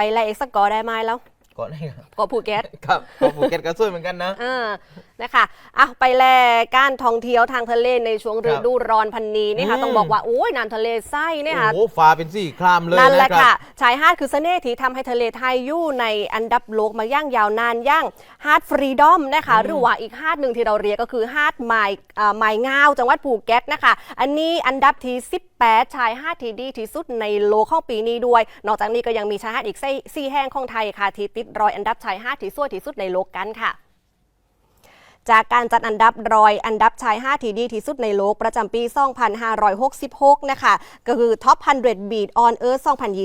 ไปแลอีกสักเกอได้ไหมแล้วก่อนให้ครับเกาะภูเก็ตครับเกาะภูเก็ตก็สวยเหมือนกันนะ เออ นะคะอะไปแลการท่องเที่ยวทางทะเลในช่วงครัฤบดูร้อนพันนี้นี่ค่ะอืมต้องบอกว่าโอ้ยน้ำทะเลไส้เนี่ยค่ะโอ้โหฟ้าเป็นสีครามเลยนั่นแหละนะครัค่ะบชายหาดคือเสน่ห์ที่ทำให้ทะเลไทยอยู่ในอันดับโลกมาย่างยาวนานย่างหาดฟรีดอมนะคะหรือว่าอีกหาดหนึ่งที่เราเรียกก็คือหาดไม้อ่าไม้งาวจังหวัดภูเก็ตนะคะอันนี้อันดับที่18ชายหาดที่ดีที่สุดในโลกของปีนี้ด้วย นอกจากนี้ก็ยังมีชายหาดอีกสี่สี่แห่งของไทยค่ะที่ติดรอยอันดับชายหาดที่สวยที่สุดในโลกกันค่ะ จากการจัดอันดับรอยอันดับชาย 5 ที่ดีที่สุดในโลกประจำปี 2566 นะคะ ก็คือ Top 100 Beat on Earth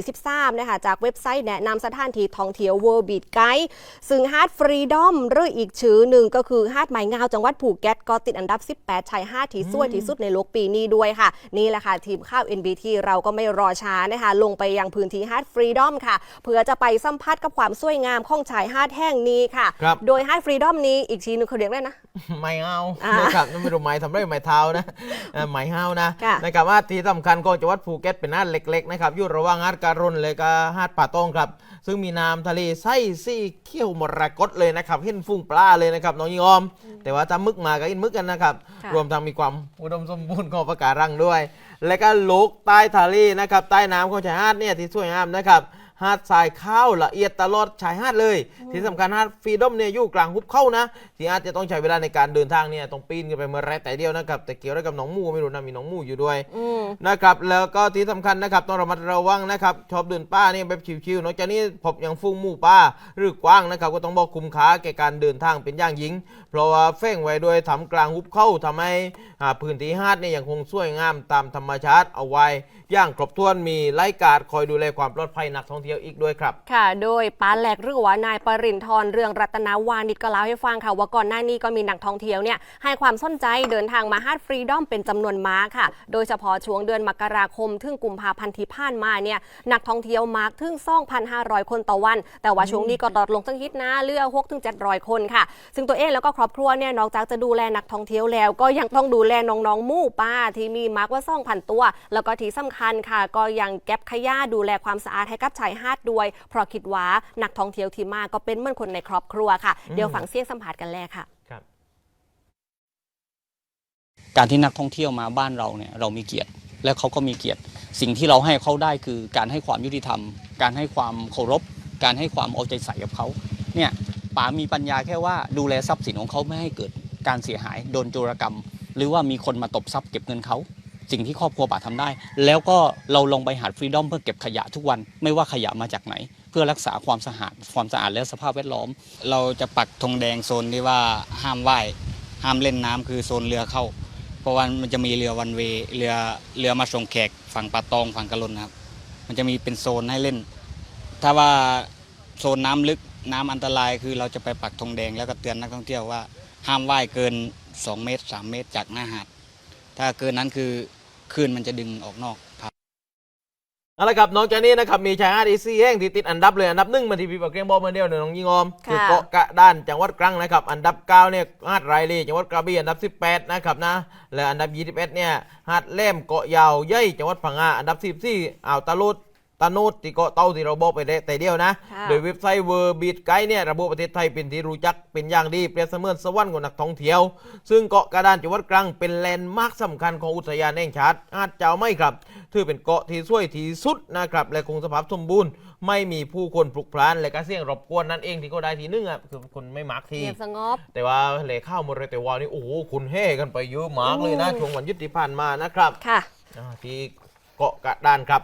2023 นะคะ จากเว็บไซต์แนะนำสถานที่ท่องเที่ยว World Beat Guide ซึ่งฮาดฟรีดอมหรืออีกชื่อหนึ่งก็คือฮาดไม้งาวจังหวัดภูเก็ตก็ติดอันดับ 18 ชาย 5 ที่สวยที่สุดในโลกปีนี้ด้วยค่ะ นี่แหละค่ะ ทีมข่าว NBT เราก็ไม่รอช้านะคะลงไปยังพื้นที่ฮาดฟรีดอมค่ะ เพื่อจะไปสัมผัสกับความสวยงามของชายหาดแห่งนี้ค่ะครับโดยฮาดฟรีดอมนี้อีกทีหนึงเขาเรียกได้นะ ไม่เอาอ่านะครับไม่รู้ไม้ทำไรไม้เท้านะเอ่อไม้ห้าวนะค่ะนะครับว่าที่สำคัญของจังหวัดภูเก็ตเป็นหาดเล็กๆนะครับอยู่ระหว่างหาดการุณเลยกับหาดป่าตองครับ ซึ่งมีน้ำทะเลใสสีเขียวมรกตเลยนะครับเห็นฟุ้งปลาเลยนะครับน้องยิงออมแต่ว่าถ้ามึกมาก็อินมึกกันนะครับค่ะรวมทั้งมีความอุดมสมบูรณ์ของปะการังด้วย และก็โลกใต้ทะเลนะครับใต้น้ำของชายหาดเนี่ยที่สวยงามนะครับ หาดทรายขาวละเอียดตลอดชายหาดเลย ที่สำคัญหาดฟรีดอมเนี่ยอยู่กลางหุบเขานะที่อาจจะต้องใช้เวลาในการเดินทางเนี่ยต้องปีนกันไปเมื่อไรแต่เดียวนะครับแต่เกี่ยวอะไรกับหนองมูไม่รู้นะมีหนองมูอยู่ด้วยอืมนะครับแล้วก็ที่สำคัญนะครับต้องระมัดระวังนะครับชอบเดินป่านี่แบบชิวๆนอกจากนี้พบอย่างฟุ้งหมู่ป่าหรือกว้างนะครับก็ต้องบอกคุมขาแก่การเดินทางเป็นอย่างยิ่งเพราะว่าแฝงไว้โดยทำกลางหุบเข้าทำให้อ่าพื้นที่หาดเนี่ยยังคงสวยงามตามธรรมชาติเอาไว้ อย่างครบถ้วนมีไล่การดคอยดูแลความปลอดภัยนักท่องเที่ยวอีกด้วยครับ ค่ะ โดยป้าแหลกหรือว่านายปรินทร์เรืองรัตนาวานิชก็เล่าให้ฟังค่ะว่าก่อนหน้านี้ก็มีนักท่องเที่ยวเนี่ยให้ความสนใจเดินทางมาฮาดฟรีดอมเป็นจำนวนมากค่ะ โดยเฉพาะช่วงเดือนมกราคมถึงกุมภาพันธ์ที่ผ่านมาเนี่ยนักท่องเที่ยวมากถึง 2,500 คนต่อวัน แต่ว่าช่วงนี้ก็ลดลงสักนิดนะเหลือ6ถึง700 คนค่ะ ซึ่งตัวเองแล้วก็ครอบครัวเนี่ยนอกจากจะดูแลนักท่องเที่ยวแล้ว ก็ยังต้องดูแลน้องๆมู่ป้าที่มีมากว่า2,000 ตัว แล้วก็ที่สำคัญค่ะ ก็ยังเก็บขยะดูแลความสะอาดให้กับชายหาดด้วยเพราะคิดว่านักท่องเที่ยวที่มาก็เป็นเหมือนคนในครอบครัวค่ะ เดี๋ยวฟังเสียงสัมภาษณ์กันแรกค่ะครับการที่นักท่องเที่ยวมาบ้านเราเนี่ยเรามีเกียรติและเขาก็มีเกียรติ สิ่งที่เราให้เขาได้คือการให้ความยุติธรรม การให้ความเคารพ การให้ความเอาใจใส่กับเขาเนี่ยป๋ามีปัญญาแค่ว่าดูแลทรัพย์สินของเขาไม่ให้เกิดการเสียหายโดนโจรกรรม หรือว่ามีคนมาตบทรัพย์เก็บเงินเขา สิ่งที่ครอบครัวป๋าทำได้ แล้วก็เราลงไปหาดฟรีดอมเพื่อเก็บขยะทุกวันไม่ว่าขยะมาจากไหน เพื่อรักษาความสะอาดความสะอาดและสภาพแวดล้อม เราจะปักธงแดงโซนที่ว่าห้ามว่ายห้ามเล่นน้ำคือโซนเรือเข้า เพราะว่ามันจะมีเรือวันเวเรือเรือมาส่งแขกฝั่งปาตองฝั่งกะลนนะครับ มันจะมีเป็นโซนให้เล่น ถ้าว่าโซนน้ำลึกน้ำอันตรายคือเราจะไปปักธงแดงแล้วก็เตือนนักท่องเที่ยวว่าห้ามว่ายเกิน 2 เมตร 3 เมตรจากหน้าหาด ถ้าเกินนั้นคือ คลื่นมันจะดึงออกนอกครับเอาละครับนอกจากนี้นะครับมีชายหาดอีซีแห้งที่ติดอันดับเลยอันดับหนึ่งมาที่พี่ปากเกงบอกมาเดียวเนี่ยน้องยิงออมค่ะ คือเกาะกระด้านจังหวัดตรังนะครับอันดับเก้าเนี่ยหาดไรลีจังหวัดกระบี่อันดับ18นะครับนะและอันดับ21เนี่ยหาดแหลมเกาะยาวเย่ยจังหวัดพังงาอันดับ14อ่าวตะลุด ตะนูดที่เกาะเต้าที่เราบอกไปได้แต่เดียวนะค่ะโดยเว็บไซต์เวอร์บีดไกด์เนี่ยระบุประเทศไทยเป็นที่รู้จักเป็นอย่างดีเปรียบเสมือนสวรรค์ของนักท่องเที่ยว ซึ่งเกาะกระดานจังหวัดตรังเป็นแลนด์มาร์คสำคัญของอุทยานแห่งชาติหาดเจ้าไม่ครับ ถือเป็นเกาะที่สวยที่สุดนะครับและคงสภาพสมบูรณ์ ไม่มีผู้คนพลุกพล่านและก็เสียงรบกวนนั่นเองที่เขาได้ทีนึงอะคือคนไม่มักทีเงียบสงบแต่ว่าเหลข้าวหมดเลยแต่ว่านี่โอ้โหคุณเฮ่กันไปเยอะมากเลยนะอืมช่วงวันหยุดที่ผ่านมานะครับค่ะอ่าที่เกาะกระดานครับ